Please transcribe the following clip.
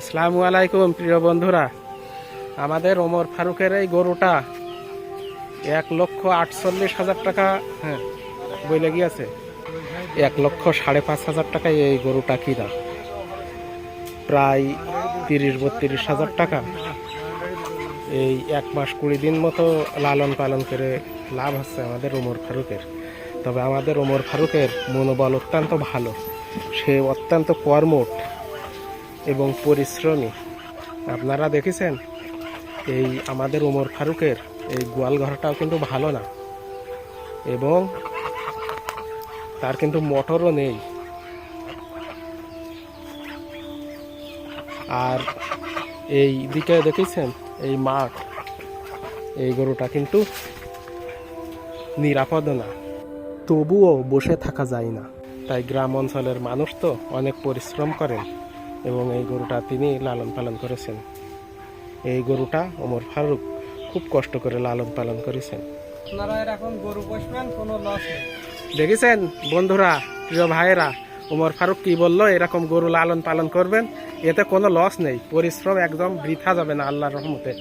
আসসালামু আলাইকুম, প্রিয় বন্ধুরা। আমাদের ওমর ফারুকের এই গরুটা এক লক্ষ আটচল্লিশ হাজার টাকা হ্যাঁ বইলে গিয়েছে। এক লক্ষ সাড়ে পাঁচ হাজার টাকায় এই গরুটা কিনা। প্রায় তিরিশ বত্রিশ হাজার টাকা। এই এক মাস কুড়ি দিন মতো লালন পালন করে লাভ হচ্ছে আমাদের ওমর ফারুকের। তবে আমাদের ওমর ফারুকের মনোবল অত্যন্ত ভালো। সে অত্যন্ত কর্মঠ। এবং পরিশ্রমী। আপনারা দেখেছেন, এই আমাদের ওমর ফারুকের এই গোয়াল ঘরটাও কিন্তু ভালো না। এবং তার কিন্তু মোটরও নেই। আর এই দিকে দেখেছেন, এই মাঠ, এই গরুটা কিন্তু নিরাপদ না। তবুও বসে থাকা যায় না। তাই গ্রাম অঞ্চলের মানুষ তো অনেক পরিশ্রম করেন। এবং এই গরুটা তিনি লালন পালন করেছেন। এই গরুটা ওমর ফারুক খুব কষ্ট করে লালন পালন করেছেন। আপনারা এরকম গরু পুষবেন কোনো লস নেই। দেখেছেন? বন্ধুরা প্রিয় ভাইয়েরা ওমর ফারুক কি বলল? এরকম গরু লালন পালন করবেন এতে কোনো লস নেই। পরিশ্রম একদম বৃথা যাবে না আল্লাহর রহমতে।